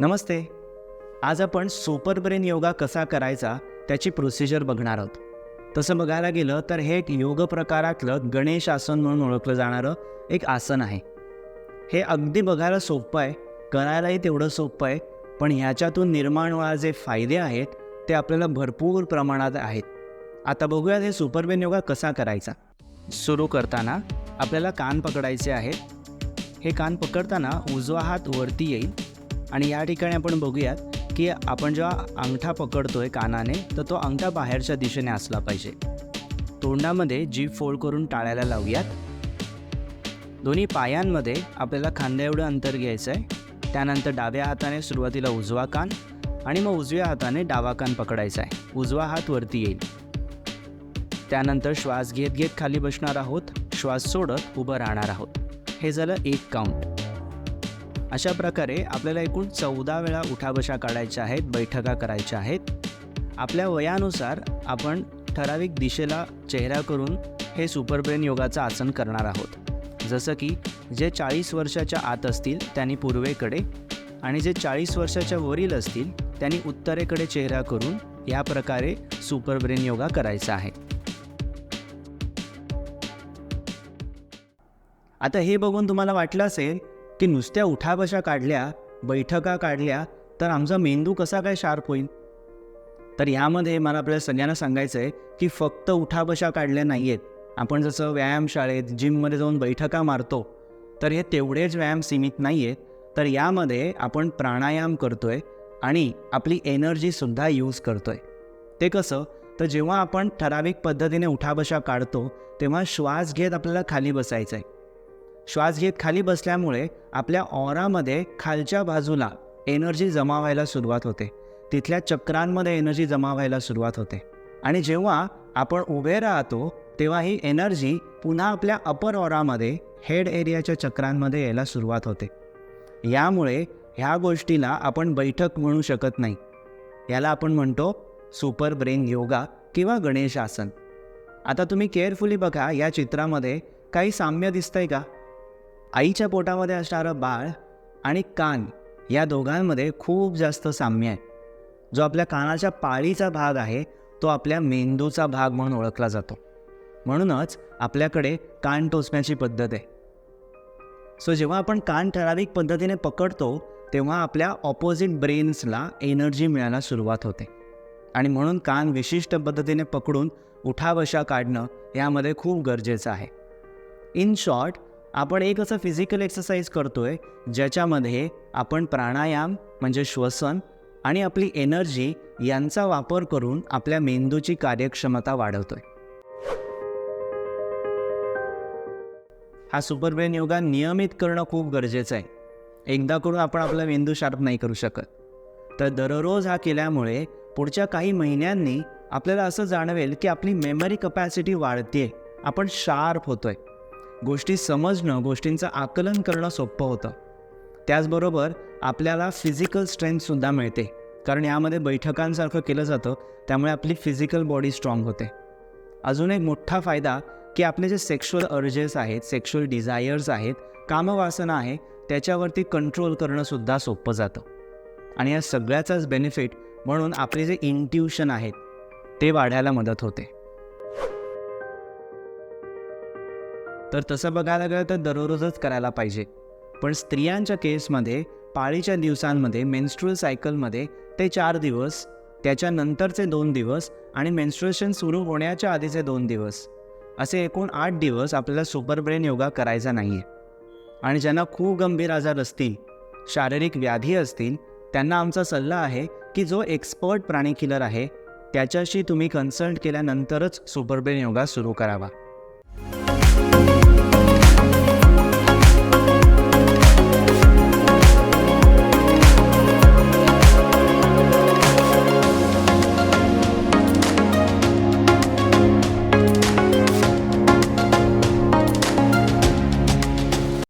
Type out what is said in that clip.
नमस्ते. आज आपण super brain yoga कसा करायचा त्याची प्रोसिजर बघणार आहोत. तसं बघायला गेलं तर हे एक योग प्रकारातलं गणेश आसन म्हणून ओळखलं जाणारं एक आसन आहे. हे अगदी बघायला सोपं आहे करायलाही तेवढं सोपं आहे पण ह्याच्यातून निर्माण होणारे जे फायदे आहेत ते आपल्याला भरपूर प्रमाणात आहेत. आता बघूयात हे सुपर ब्रेन योगा कसा करायचा. सुरू करताना आपल्याला कान पकडायचे आहेत. हे कान पकडताना उजवा हात वरती येईल. आणि या ठिकाणी आपण बघूयात की आपण जेव्हा अंगठा पकडतोय कानाने तर तो अंगठा बाहेरच्या दिशेने असला पाहिजे. तोंडामध्ये जीभ फोल्ड करून टाळायला लावूयात. दोन्ही पायांमध्ये आपल्याला खांद्या एवढं अंतर घ्यायचं आहे त्यानंतर डाव्या हाताने सुरुवातीला उजवा कान आणि मग उजव्या हाताने डावा कान पकडायचा आहे उजवा हात वरती येईल. त्यानंतर श्वास घेत घेत खाली बसणार आहोत. श्वास सोडत उभं राहणार आहोत. हे झालं एक काउंट अशा प्रकारे आपल्याला एकूण चौदा वेळा उठाबशा काढायच्या आहेत बैठका करायच्या आहेत. आपल्या वयानुसार आपण ठराविक दिशेला चेहरा करून हे सुपरब्रेन योगाचं आसन करणार आहोत. जसं की जे चाळीस वर्षाच्या आत असतील त्यांनी पूर्वेकडे आणि जे चाळीस वर्षाच्या वरील असतील त्यांनी उत्तरेकडे चेहरा करून या प्रकारे सुपरब्रेन योगा करायचा आहे. आता हे बघून तुम्हाला वाटलं असेल की नुसत्या उठाबशा काढल्या बैठका काढल्या तर आमचा मेंदू कसा काय शार्प होईल तर यामध्ये मला आपल्याला सगळ्यांना सांगायचं आहे की फक्त उठाबशा काढल्या नाही आहेत आपण जसं व्यायामशाळेत जिममध्ये जाऊन बैठका मारतो तर हे तेवढेच व्यायाम सीमित नाही आहेत तर यामध्ये आपण प्राणायाम करतोय आणि आपली एनर्जीसुद्धा यूज करतोय. ते कसं? तर जेव्हा आपण ठराविक पद्धतीने उठाबशा काढतो तेव्हा श्वास घेत आपल्याला खाली बसायचं आहे श्वास घेत खाली बसल्यामुळे आपल्या ऑरामध्ये खालच्या बाजूला एनर्जी जमा व्हायला सुरुवात होते. तिथल्या चक्रांमध्ये एनर्जी जमा व्हायला सुरुवात होते. आणि जेव्हा आपण उभे राहतो तेव्हा ही एनर्जी पुन्हा आपल्या अपर ऑरामध्ये हेड एरियाच्या चक्रांमध्ये यायला सुरुवात होते. यामुळे ह्या गोष्टीला आपण बैठक म्हणू शकत नाही. याला आपण म्हणतो सुपर ब्रेन योगा किंवा गणेश आसन आता तुम्ही केअरफुली बघा या चित्रामध्ये काही साम्य दिसतंय का? आईच्या पोटामध्ये असणारं बाळ आणि कान या दोघांमध्ये खूप जास्त साम्य आहे. जो आपल्या कानाच्या पाळीचा भाग आहे तो आपल्या मेंदूचा भाग म्हणून ओळखला जातो. म्हणूनच आपल्याकडे कान टोचण्याची पद्धत आहे. सो जेव्हा आपण कान ठराविक पद्धतीने पकडतो तेव्हा आपल्या ऑपोजिट ब्रेन्सला एनर्जी मिळायला सुरुवात होते. आणि म्हणून कान विशिष्ट पद्धतीने पकडून उठावशा काढणं यामध्ये खूप गरजेचं आहे. इन शॉर्ट आपण एक असं फिजिकल एक्सरसाइज करतोय ज्याच्यामध्ये आपण प्राणायाम म्हणजे श्वसन आणि आपली एनर्जी यांचा वापर करून आपल्या मेंदूची कार्यक्षमता वाढवतोय. हा सुपरब्रेन योगा नियमित करणं खूप गरजेचं आहे. एकदा करून आपण आपला मेंदू शार्प नाही करू शकत. तर दररोज हा केल्यामुळे पुढच्या काही महिन्यांनी आपल्याला असं जाणवेल की आपली मेमरी कपॅसिटी वाढते आपण शार्प होतोय. गोष्टी समजणं गोष्टींचं आकलन करणं सोपं होतं. त्याचबरोबर आपल्याला फिजिकल स्ट्रेंथसुद्धा मिळते. कारण यामध्ये बैठकांसारखं केलं जातं त्यामुळे आपली फिजिकल बॉडी स्ट्रॉंग होते. अजून एक मोठा फायदा की आपले जे सेक्शुअल अर्जेस आहेत सेक्शुअल डिझायर्स आहेत कामवासना आहे त्याच्यावरती कंट्रोल करणंसुद्धा सोपं जातं. आणि या सगळ्याचाच बेनिफिट म्हणून आपले जे इंट्युशन आहेत ते वाढायला मदत होते. तर तसं बघायला गेलं तर दररोजच करायला पाहिजे. पण स्त्रियांच्या केसमध्ये पाळीच्या दिवसांमध्ये मेन्स्ट्रुअल सायकलमध्ये ते चार दिवस त्याच्यानंतरचे दोन दिवस आणि मेन्स्ट्रुएशन सुरू होण्याच्या आधीचे दोन दिवस. असे एकूण आठ दिवस आपल्याला सुपर ब्रेन योगा करायचा नाही आहे आणि ज्यांना खूप गंभीर आजार असतील शारीरिक व्याधी असतील त्यांना आमचा सल्ला आहे की जो एक्सपर्ट प्राणी किलर आहे त्याच्याशी तुम्ही कन्सल्ट केल्यानंतरच सुपर ब्रेन योगा सुरू करावा.